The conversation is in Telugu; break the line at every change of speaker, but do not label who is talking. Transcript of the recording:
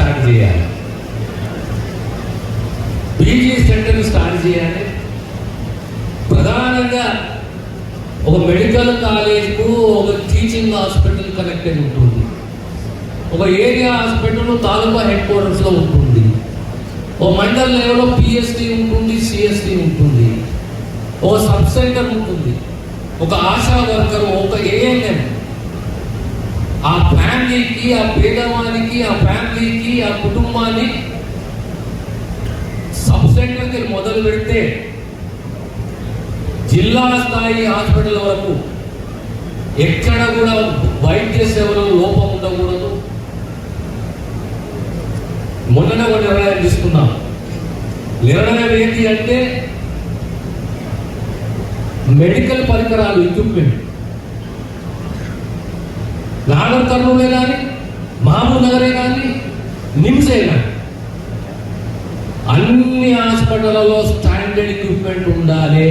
స్టార్ట్ చేయాలి. పీజీ సెంటర్ స్టార్ట్ చేయాలి. ప్రధానంగా ఒక మెడికల్ కాలేజ్కు ఒక టీచింగ్ హాస్పిటల్ కనెక్టెడ్ ఉంటుంది. ఒక ఏరియా హాస్పిటల్ తాలూకా హెడ్ క్వార్టర్స్లో ఉంటుంది. ఒక మండల్ లెవెల్లో పిఎస్టీ ఉంటుంది సిఎస్టీ ఉంటుంది. ఒక సబ్ సెంటర్ ఉంటుంది. ఒక ఆశా వర్కర్ ఒక ఏఎన్ఎం ఆ ఫ్యామిలీకి ఆ పేదవానికి ఆ ఫ్యామిలీకి ఆ కుటుంబాన్ని సబ్ సెంటర్కి మొదలు పెడితే జిల్లా స్థాయి హాస్పిటల్ వరకు ఎక్కడ కూడా వైద్య సేవలో లోపం ఉండకూడదు. మొన్న ఒక నిర్ణయం తీసుకున్నాం. నిర్ణయం ఏంటి అంటే మెడికల్ పరికరాలు ఎక్విప్మెంట్ నాగర్ కర్నూలే నిమ్సే అయినా అన్ని హాస్పిటల్లో స్టాండర్డ్ ఎక్విప్మెంట్ ఉండాలి.